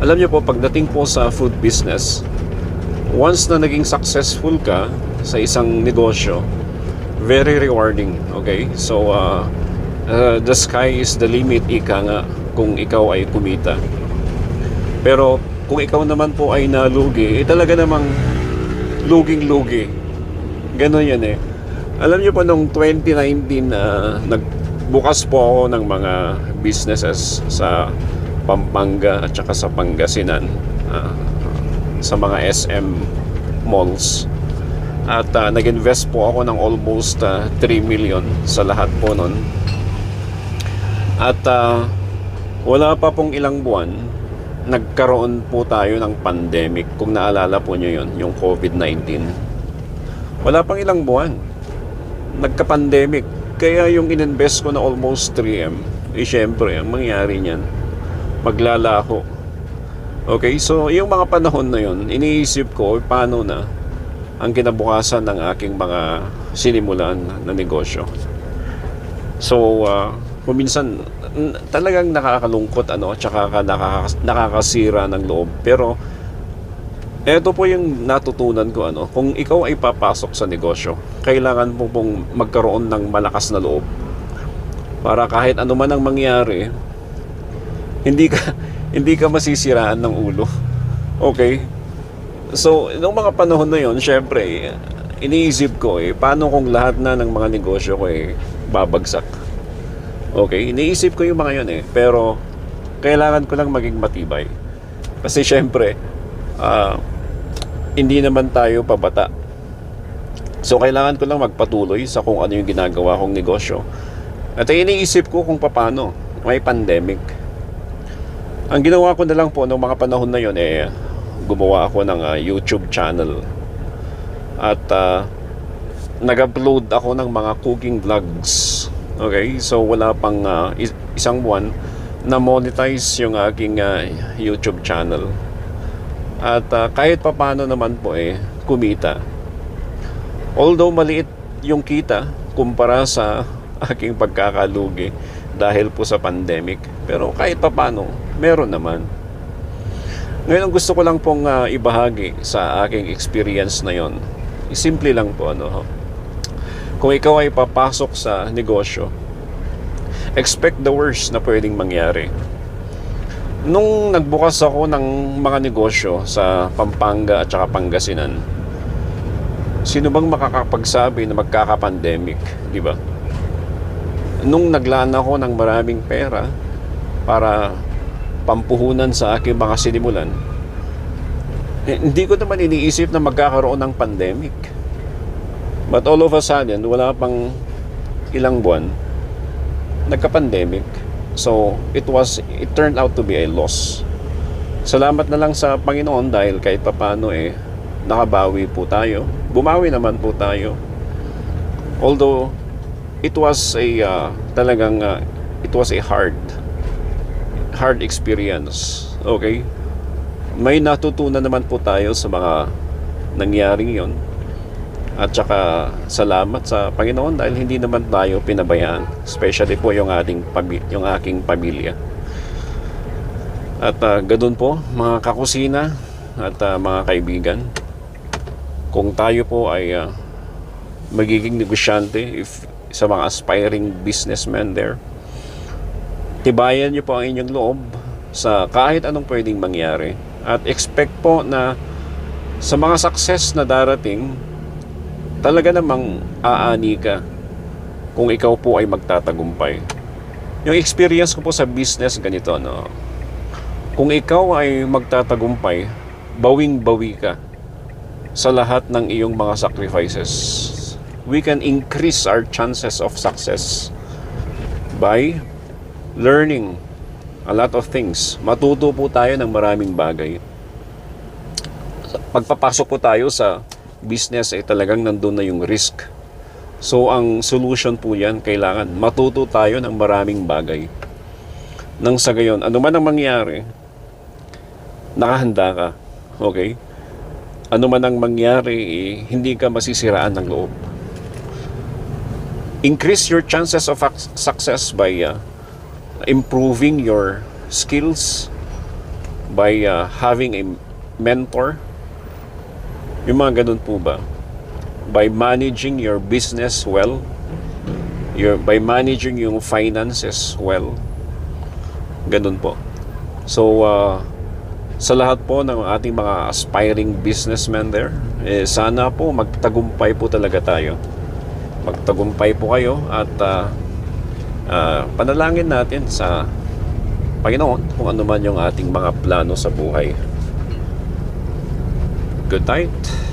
Alam niyo po, pagdating po sa food business, once na naging successful ka sa isang negosyo, very rewarding. Okay? So, uh, uh, the sky is the limit, ika nga, kung ikaw ay kumita. Pero, kung ikaw naman po ay nalugi, eh talaga namang luging-lugi. Ganon yan eh. Alam niyo po, nung 2019, na nagbukas po ako ng mga businesses sa Pampanga at saka sa Pangasinan ah, sa mga SM malls. At ah, nag-invest po ako ng almost ah, 3 million sa lahat po nun. At ah, wala pa pong ilang buwan nagkaroon po tayo ng pandemic. Kung naalala po nyo yun yung COVID-19 wala pang ilang buwan nagka-pandemic. Kaya yung ininvest ko na almost 3M eh syempre ang mangyari niyan maglalaho. Okay so yung mga panahon na yun iniisip ko paano na ang kinabukasan ng aking mga sinimulan na negosyo. So uh, kuminsan n- talagang nakakalungkot ano tsaka ka nakaka- nakakasira ng loob. Pero ito po yung natutunan ko ano, kung ikaw ay papasok sa negosyo, kailangan mo pong magkaroon ng malakas na loob. Para kahit ano man ang mangyari, hindi ka hindi ka masisiraan ng ulo. Okay? So, nung mga panahon na yon, syempre, iniisip ko eh, paano kung lahat na ng mga negosyo ko eh, babagsak? Okay? Iniisip ko yung mga yon eh. Pero, kailangan ko lang maging matibay. Kasi syempre, ah, hindi naman tayo pabata. So, kailangan ko lang magpatuloy sa kung ano yung ginagawa kong negosyo. At ay iniisip ko kung paano may pandemic. Ang ginawa ko na lang po noong mga panahon na yon eh, gumawa ako ng ah, YouTube channel. At ah, nag-upload ako ng mga cooking vlogs. Okay? So, wala pang is- isang buwan na monetize yung aking ah, YouTube channel. At ah, kahit papano naman po eh, kumita. Although maliit yung kita kumpara sa aking pagkakalugi dahil po sa pandemic. Pero kahit papano, meron naman. Ngayon gusto ko lang pong ah, ibahagi sa aking experience na yon. Simple lang po ano. Kung ikaw ay papasok sa negosyo, expect the worst na pwedeng mangyari. Nung nagbukas ako ng mga negosyo sa Pampanga at saka Pangasinan, sino bang makakapagsabi na magkaka-pandemic, di ba? Nung naglaan ako ng maraming pera para pampuhunan sa aking mga sinimulan, eh, hindi ko naman iniisip na magkakaroon ng pandemic. But all of a sudden, wala pang ilang buwan, nagka-pandemic. So, it was, it turned out to be a loss. Salamat na lang sa Panginoon dahil kahit papano eh, nakabawi po tayo. Bumawi naman po tayo. Although, it was a, uh, talagang, uh, it was a hard, hard experience. Okay? May natutunan naman po tayo sa mga nangyaring yon at saka salamat sa Panginoon dahil hindi naman tayo pinabayaan. Especially po yung ating yung aking pamilya. At uh, ganun po mga kakusina at ah, mga kaibigan. Kung tayo po ay ah, magiging negosyante if sa mga aspiring businessmen there, tibayan niyo po ang inyong loob sa kahit anong pwedeng mangyari at expect po na sa mga success na darating talaga namang aani ka kung ikaw po ay magtatagumpay. Yung experience ko po sa business ganito, no? Kung ikaw ay magtatagumpay, bawing-bawi ka sa lahat ng iyong mga sacrifices. We can increase our chances of success by learning a lot of things. Matuto po tayo ng maraming bagay. Pagpapasok po tayo sa business ay talagang nandun na yung risk. So ang solution po yan, kailangan matuto tayo ng maraming bagay. Nang sa gayon, ano man ang mangyari, nakahanda ka. Okay? Ano man ang mangyari, eh, hindi ka masisiraan ng loob. Increase your chances of success by uh, improving your skills, by uh, having a mentor. Yung mga ganun po ba? By managing your business well, your, by managing yung finances well. Ganun po. So, uh, sa lahat po ng ating mga aspiring businessmen there, eh, sana po magtagumpay po talaga tayo. Magtagumpay po kayo at uh, uh, panalangin natin sa Panginoon kung ano man yung ating mga plano sa buhay. Good night.